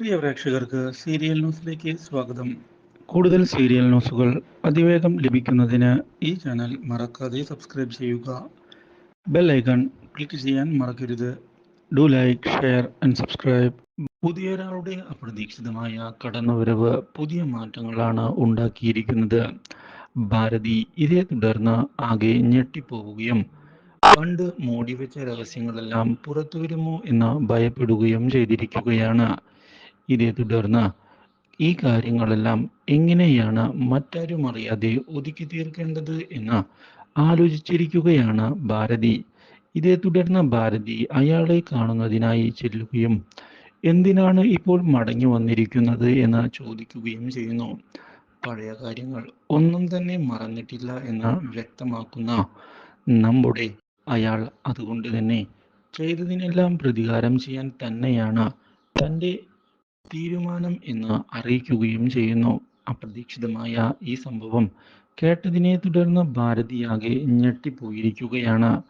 പ്രിയ പ്രേക്ഷകർക്ക് സീരിയൽ ന്യൂസിലേക്ക് സ്വാഗതം. കൂടുതൽ സീരിയൽ ന്യൂസുകൾ അതിവേഗം ലഭിക്കുന്നതിന് ഈ ചാനൽ മറക്കാതെ സബ്സ്ക്രൈബ് ചെയ്യുക. ബെൽ ഐക്കൺ ക്ലിക്ക് ചെയ്യാൻ മറക്കരുത്. Do like share and subscribe. പുതിയൊരാളുടെ അപ്രതീക്ഷിതമായ കടന്നുവരവ് പുതിയ മാറ്റങ്ങളാണ് ഉണ്ടാക്കിയിരിക്കുന്നത്. ഭാരതി ഇതേ തുടർന്ന് ആകെ ഞെട്ടിപ്പോവുകയും പണ്ട് മൂടിവെച്ച രഹസ്യങ്ങളെല്ലാം പുറത്തു വരുമോ എന്ന് ഭയപ്പെടുകയും ചെയ്തിരിക്കുകയാണ്. ഇതേ തുടർന്ന് ഈ കാര്യങ്ങളെല്ലാം എങ്ങനെയാണ് മറ്റാരും അറിയാതെ ഒതുക്കി തീർക്കേണ്ടത് എന്ന് ആലോചിച്ചിരിക്കുകയാണ് ഭാരതി. ഇതേ തുടർന്ന് ഭാരതി അയാളെ കാണുന്നതിനായി ചെല്ലുകയും എന്തിനാണ് ഇപ്പോൾ മടങ്ങി വന്നിരിക്കുന്നത് എന്ന് ചോദിക്കുകയും ചെയ്യുന്നു. പഴയ കാര്യങ്ങൾ ഒന്നും തന്നെ മറന്നിട്ടില്ല എന്ന് വ്യക്തമാക്കുന്ന നമ്മുടെ അയാൾ അതുകൊണ്ട് തന്നെ ചെയ്തതിനെല്ലാം പ്രതികാരം ചെയ്യാൻ തന്നെയാണ് തന്റെ തീരുമാനം എന്ന് അറിയിക്കുകയും ചെയ്യുന്നു. അപ്രതീക്ഷിതമായ ഈ സംഭവം കേട്ടതിനെ തുടർന്ന് ഭാരതിയാകെ ഞെട്ടിപ്പോയിരിക്കുകയാണ്.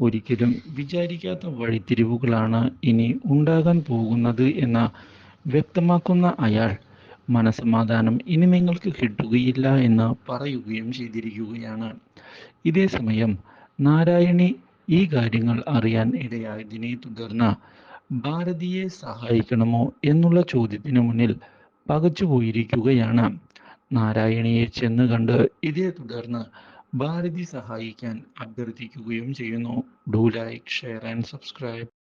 ഒരിക്കലും വിചാരിക്കാത്ത വഴിത്തിരിവുകളാണ് ഇനി ഉണ്ടാകാൻ പോകുന്നത് എന്ന് വ്യക്തമാക്കുന്ന അയാൾ മനസമാധാനം ഇനി നിങ്ങൾക്ക് കിട്ടുകയില്ല എന്ന് പറയുകയും ചെയ്തിരിക്കുകയാണ്. ഇതേ സമയം നാരായണി ഈ കാര്യങ്ങൾ അറിയാൻ ഇടയായതിനെ തുടർന്ന് ഭാരതിയെ സഹായിക്കണമോ എന്നുള്ള ചോദ്യത്തിനു മുന്നിൽ പകച്ചുപോയിരിക്കുകയാണ് നാരായണിയെ ചെന്ന് കണ്ട് ഇതേ തുടർന്ന് ഭാരതി സഹായിക്കാൻ അഭ്യർത്ഥിക്കുകയും ചെയ്യുന്നു. Do like share and subscribe